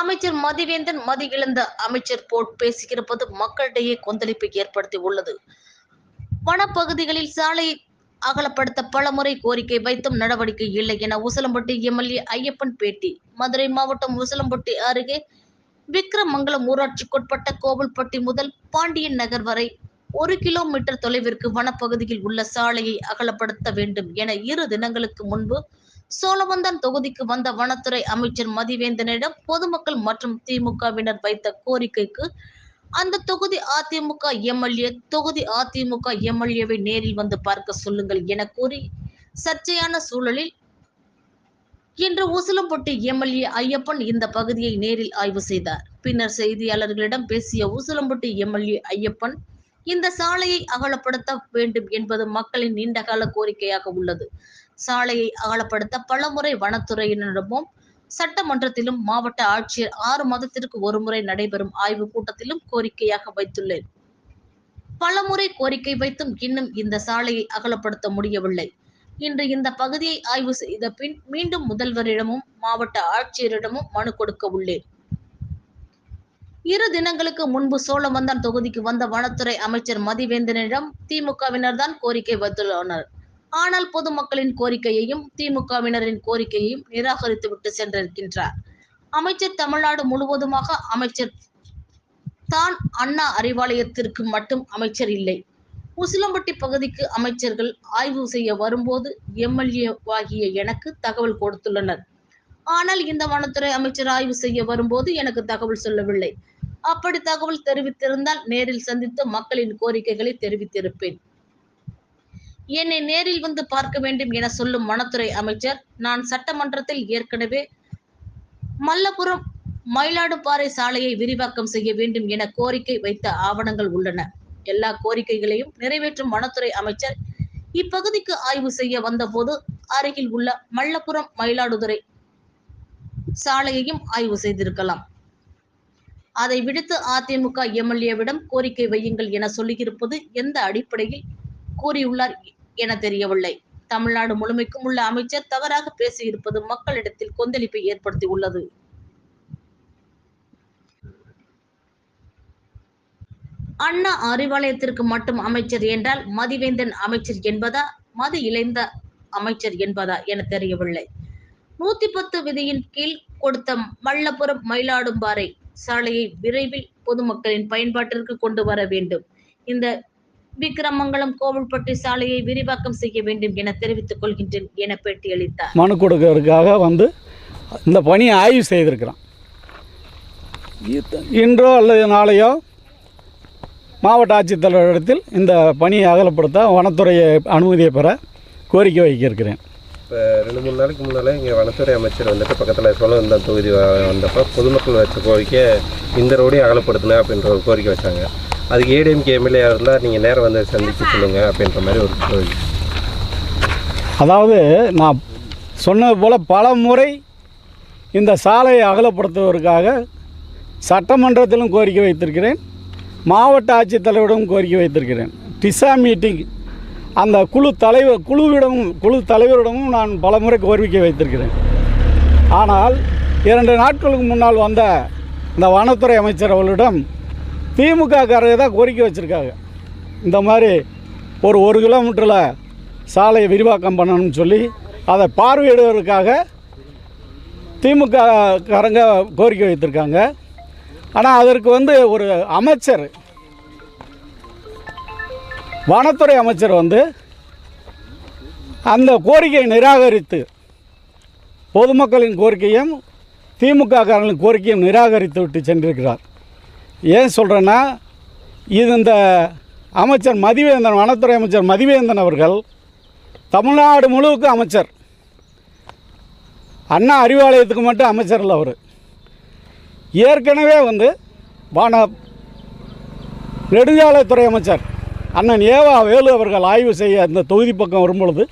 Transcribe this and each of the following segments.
அமைச்சர் மதிவேந்தன் மதி இழந்த அமைச்சர் போட் பேசியிருப்பது மக்களிடையே கொந்தளிப்பை ஏற்படுத்தி உள்ளது. வனப்பகுதிகளில் சாலை அகலப்படுத்த பலமுறை கோரிக்கை வைத்தும் நடவடிக்கை இல்லை என உசலம்பட்டி எம்எல்ஏ ஐயப்பன் பேட்டி. மதுரை மாவட்டம் உசலம்பட்டி அருகே விக்ரமங்கலம் ஊராட்சிக்குட்பட்ட கோவில்பட்டி முதல் பாண்டியன் நகர் வரை ஒரு கிலோமீட்டர் தொலைவிற்கு வனப்பகுதியில் உள்ள சாலையை அகலப்படுத்த வேண்டும் என இரு தினங்களுக்கு முன்பு சோழவந்தன் தொகுதிக்கு வந்த வனத்துறை அமைச்சர் மதிவேந்தனிடம் பொதுமக்கள் மற்றும் திமுகவினர் வைத்த கோரிக்கைக்கு அந்த தொகுதி அதிமுக எம்எல்ஏ தொகுதி அதிமுக எம்எல்ஏவை நேரில் வந்து பார்க்க சொல்லுங்கள் என கூறி சர்ச்சையான சூழலில் இன்று உசிலம்பட்டி எம்எல்ஏ ஐயப்பன் இந்த பகுதியை நேரில் ஆய்வு செய்தார். பின்னர் செய்தியாளர்களிடம் பேசிய உசிலம்பட்டி எம்எல்ஏ ஐயப்பன் இந்த சாலையை அகலப்படுத்த வேண்டும் என்பது மக்களின் நீண்டகால கோரிக்கையாக உள்ளது. சாலையை அகலப்படுத்த பலமுறை வனத்துறையினரிடமும் சட்டமன்றத்திலும் மாவட்ட ஆட்சியர் ஆறு மாதத்திற்கு ஒருமுறை நடைபெறும் ஆய்வு கூட்டத்திலும் கோரிக்கையாக வைத்துள்ளேன். பலமுறை கோரிக்கை வைத்தும் இன்னும் இந்த சாலையை அகலப்படுத்த முடியவில்லை. இன்று இந்த பகுதியை ஆய்வு செய்த பின் மீண்டும் முதல்வரிடமும் மாவட்ட ஆட்சியரிடமும் மனு கொடுக்க உள்ளேன். இரு தினங்களுக்கு முன்பு சோழமந்தான் தொகுதிக்கு வந்த வனத்துறை அமைச்சர் மதிவேந்தனிடம் திமுகவினர் தான் கோரிக்கை வைத்துள்ளனர். ஆனால் பொதுமக்களின் கோரிக்கையையும் திமுகவினரின் கோரிக்கையையும் நிராகரித்துவிட்டு சென்றிருக்கின்றார். அமைச்சர் தமிழ்நாடு முழுவதுமாக அமைச்சர் தான் அண்ணா அறிவாலயத்திற்கு மட்டும் அமைச்சர் இல்லை. உசிலம்பட்டி பகுதிக்கு அமைச்சர்கள் ஆய்வு செய்ய வரும்போது எம்எல்ஏ ஆகிய எனக்கு தகவல் கொடுத்துள்ளனர். ஆனால் இந்த வனத்துறை அமைச்சர் ஆய்வு செய்ய வரும்போது எனக்கு தகவல் சொல்லவில்லை. அப்படி தகவல் தெரிவித்திருந்தால் நேரில் சந்தித்து மக்களின் கோரிக்கைகளை தெரிவித்திருப்பேன். என்னை நேரில் வந்து பார்க்க வேண்டும் என சொல்லும் வனத்துறை அமைச்சர் நான் சட்டமன்றத்தில் ஏற்கனவே மல்லபுரம் மயிலாடுபாறை சாலையை விரிவாக்கம் செய்ய வேண்டும் என கோரிக்கை வைத்த ஆவணங்கள் உள்ளன. எல்லா கோரிக்கைகளையும் நிறைவேற்றும் வனத்துறை அமைச்சர் இப்பகுதிக்கு ஆய்வு செய்ய வந்தபோது அருகில் உள்ள மல்லபுரம் மயிலாடுதுறை சாலையையும் ஆய்வு செய்திருக்கலாம். அதை விடுத்து அதிமுக எம்எல்ஏவிடம் கோரிக்கை வையுங்கள் என சொல்லியிருப்பது எந்த அடிப்படையில் கூறியுள்ளார் என தெரியவில்லை. தமிழ்நாடு முழுமைக்கும் உள்ள அமைச்சர் தவறாக பேசியிருப்பது மக்களிடத்தில் கொந்தளிப்பை ஏற்படுத்தி உள்ளது அண்ணா அறிவாலயத்திற்கு மட்டும் அமைச்சர் என்றால் மதிவேந்தன் அமைச்சர் என்பதா மது இளைந்த அமைச்சர் என்பதா என தெரியவில்லை. நூத்தி பத்து விதியின் கீழ் கொடுத்த மல்லபுரம் மயிலாடும்பாறை சாலையை விரைவில் பொதுமக்களின் பயன்பாட்டிற்கு கொண்டு வர வேண்டும். இந்த விக்கிரமங்கலம் கோவில்பட்டி சாலையை விரிவாக்கம் செய்ய வேண்டும் என தெரிவித்துக் கொள்கின்றேன் என பேட்டியளித்தார். மனு கொடுக்கறதுக்காக வந்து இந்த பணியை ஆய்வு செய்திருக்கிறோம் இன்றோ அல்லது நாளையோ மாவட்ட ஆட்சித்தலைவரிடத்தில் இந்த பணியை அகலப்படுத்த வனத்துறையை அனுமதியை பெற கோரிக்கை வைக்க இருக்கிறேன் இப்போ ரெண்டு மூணு நாளைக்கு முன்னால் இங்கே வனத்துறை அமைச்சர் வந்துட்டு பக்கத்தில் சோழந்தம் தொகுதி வந்தப்போ பொதுமக்கள் வச்ச கோரிக்கை இந்த ரோடையும் அகலப்படுத்தின அப்படின்ற ஒரு கோரிக்கை வச்சாங்க. அதுக்கு ஏடிஎம்கே எம்எல்ஏ இருந்தால் நீங்கள் நேரம் வந்து சந்தித்து சொல்லுங்கள் அப்படின்ற மாதிரி ஒரு கோரிக்கை. அதாவது நான் சொன்னது போல் பல முறை இந்த சாலையை அகலப்படுத்துவதற்காக சட்டமன்றத்திலும் கோரிக்கை வைத்திருக்கிறேன். மாவட்ட ஆட்சித்தலைவரிடம் கோரிக்கை வைத்திருக்கிறேன். டிசா மீட்டிங் அந்த குழு தலைவர் குழுவிடமும் குழு தலைவரிடமும் நான் பல முறை கோரிக்கை வைத்திருக்கிறேன். ஆனால் இரண்டு நாட்களுக்கு முன்னால் வந்த இந்த வனத்துறை அமைச்சர் அவர்களிடம் திமுக காரங்க தான் கோரிக்கை வச்சுருக்காங்க. இந்த மாதிரி ஒரு ஒரு கிலோமீட்டரில் சாலையை விரிவாக்கம் பண்ணணும்னு சொல்லி அதை பார்வையிடுவதற்காக திமுக காரங்க கோரிக்கை வைத்திருக்காங்க. ஆனால் அதற்கு வந்து ஒரு அமைச்சர் வனத்துறை அமைச்சர் வந்து அந்த கோரிக்கையை நிராகரித்து பொதுமக்களின் கோரிக்கையும் திமுக காரர்களின் கோரிக்கையும் நிராகரித்து விட்டு சென்றிருக்கிறார். ஏன் சொல்கிறேன்னா இது இந்த அமைச்சர் மதிவேந்தன் வனத்துறை அமைச்சர் மதிவேந்தன் அவர்கள் தமிழ்நாடு முழுவுக்கு அமைச்சர். அண்ணா அறிவாலயத்துக்கு மட்டும் அமைச்சர் இல்லை அவர். ஏற்கனவே வந்து வான நெடுஞ்சாலைத்துறை அமைச்சர் அண்ணன் ஏவா வேலு அவர்கள் ஆய்வு செய்ய இந்த தொகுதி பக்கம் வரும்பொழுது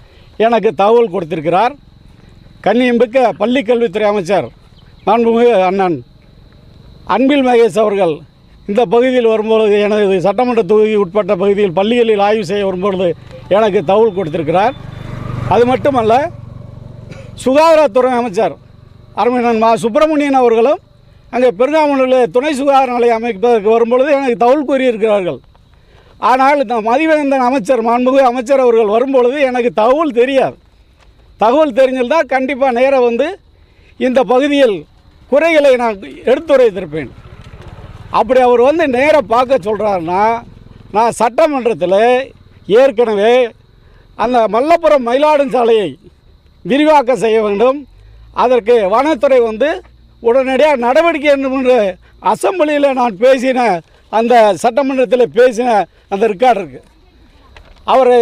எனக்கு தகவல் கொடுத்திருக்கிறார். கன்னியம்பிக்க பள்ளி கல்வித்துறை அமைச்சர் மாண்புமிகு அண்ணன் அன்பில் மகேஷ் அவர்கள் இந்த பகுதியில் வரும்பொழுது எனது சட்டமன்ற தொகுதி உட்பட்ட பகுதியில் பள்ளிகளில் ஆய்வு செய்ய வரும்பொழுது எனக்கு தகவல் கொடுத்திருக்கிறார். அது மட்டுமல்ல சுகாதாரத்துறை அமைச்சர் அருமையன் மா சுப்பிரமணியன் அவர்களும் அங்கே பெருங்காமூரில் துணை சுகாதார நிலையம் அமைப்பதற்கு வரும்பொழுது எனக்கு தகவல் கூறியிருக்கிறார்கள். ஆனால் இந்த மதிவேந்தன் அமைச்சர் மாண்புமிகு அமைச்சர் அவர்கள் வரும்பொழுது எனக்கு தகவல் தெரியாது. தகவல் தெரிஞ்சிருந்தால் கண்டிப்பாக நேராக வந்து இந்த பகுதியில் குறைகளை நான் எடுத்துரைத்திருப்பேன். அப்படி அவர் வந்து நேராக பார்க்க சொல்கிறாருன்னா நான் சட்டமன்றத்தில் ஏற்கனவே அந்த மல்லபுரம் மயிலாடும் சாலையை விரிவாக்கம் செய்ய வேண்டும். அதற்கு வனத்துறை வந்து உடனடியாக நடவடிக்கை வேண்டும் என்று அசம்பிளியில் நான் பேசின அந்த சட்டமன்றத்தில் பேசின அந்த ரெக்கார்டு இருக்குது அவர்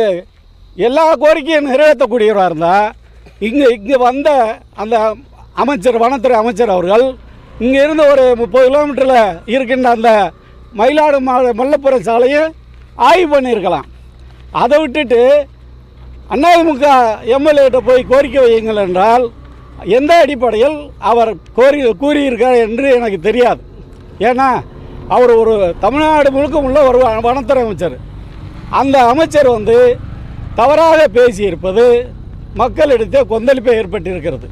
எல்லா கோரிக்கையும் நிறைவேற்றக்கூடியவராக இருந்தால் இங்கே இங்கே வந்த அந்த அமைச்சர் வனத்துறை அமைச்சர் அவர்கள் இங்கே இருந்து ஒரு முப்பது கிலோமீட்டரில் இருக்கின்ற அந்த மயிலாடு மா மல்லப்புரம் சாலையை ஆய்வு பண்ணியிருக்கலாம். அதை விட்டுட்டு அதிமுக எம்எல்ஏட்ட போய் கோரிக்கை வையுங்கள் என்றால் எந்த அடிப்படையில் அவர் கோரி கூறியிருக்கார் என்று எனக்கு தெரியாது. ஏன்னா அவர் ஒரு தமிழ்நாடு முழுக்க உள்ள ஒரு வனத்துறை அமைச்சர். அந்த அமைச்சர் வந்து தவறாக பேசியிருப்பது மக்களிடத்தே கொந்தளிப்பை ஏற்பட்டிருக்கிறது.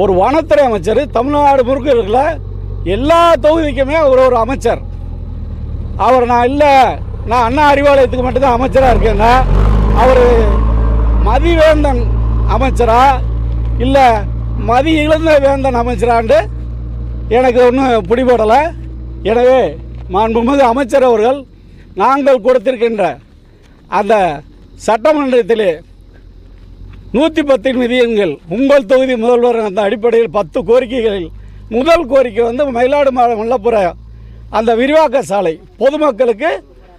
ஒரு வனத்துறை அமைச்சர் தமிழ்நாடு முழுக்க இருக்கிற எல்லா தொகுதிக்குமே அவர் ஒரு அமைச்சர். அவர் நான் இல்லை நான் அண்ணா அறிவாலயத்துக்கு மட்டும்தான் அமைச்சராக இருக்கேன்னா அவர் மதிவேந்தன் அமைச்சரா? இல்லை மதி இழந்த வேந்தன் அமைச்சரான்ட்டு எனக்கு ஒன்றும் பிடிபடலை. எனவே மாண்புமிகு அமைச்சர் அவர்கள் நாங்கள் கொடுத்திருக்கின்ற அந்த சட்டமன்றத்திலே நூற்றி பத்தின் விதியங்கள் உங்கள் தொகுதி முதல்வர் அந்த அடிப்படையில் பத்து கோரிக்கைகளில் முதல் கோரிக்கை வந்து மயிலாடு மாவட்டம் மல்லப்புற அந்த விரிவாக்க சாலை. பொதுமக்களுக்கு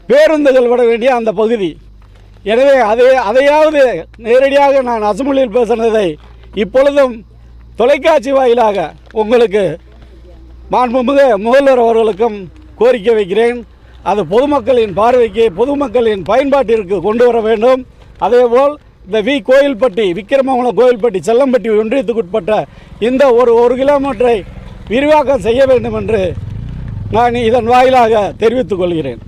பேருந்துகள் விட வேண்டிய அந்த பகுதி. எனவே அதை அதையாவது நேரடியாக நான் அசம்பிளியில் பேசினதை இப்பொழுதும் தொலைக்காட்சி வாயிலாக உங்களுக்கு மாண்புமிகு முதல்வர் அவர்களுக்கும் கோரிக்கை வைக்கிறேன். அது பொதுமக்களின் பார்வைக்கு பொதுமக்களின் பயன்பாட்டிற்கு கொண்டு வர வேண்டும். அதேபோல் இந்த வி கோயில்பட்டி விக்கிரமங்கலம் கோயில்பட்டி செல்லம்பட்டி ஒன்றியத்துக்குட்பட்ட இந்த ஒரு ஒரு கிலோமீட்டரை விரிவாக்கம் செய்ய வேண்டும் என்று நான் இதன் வாயிலாக தெரிவித்துக் கொள்கிறேன்.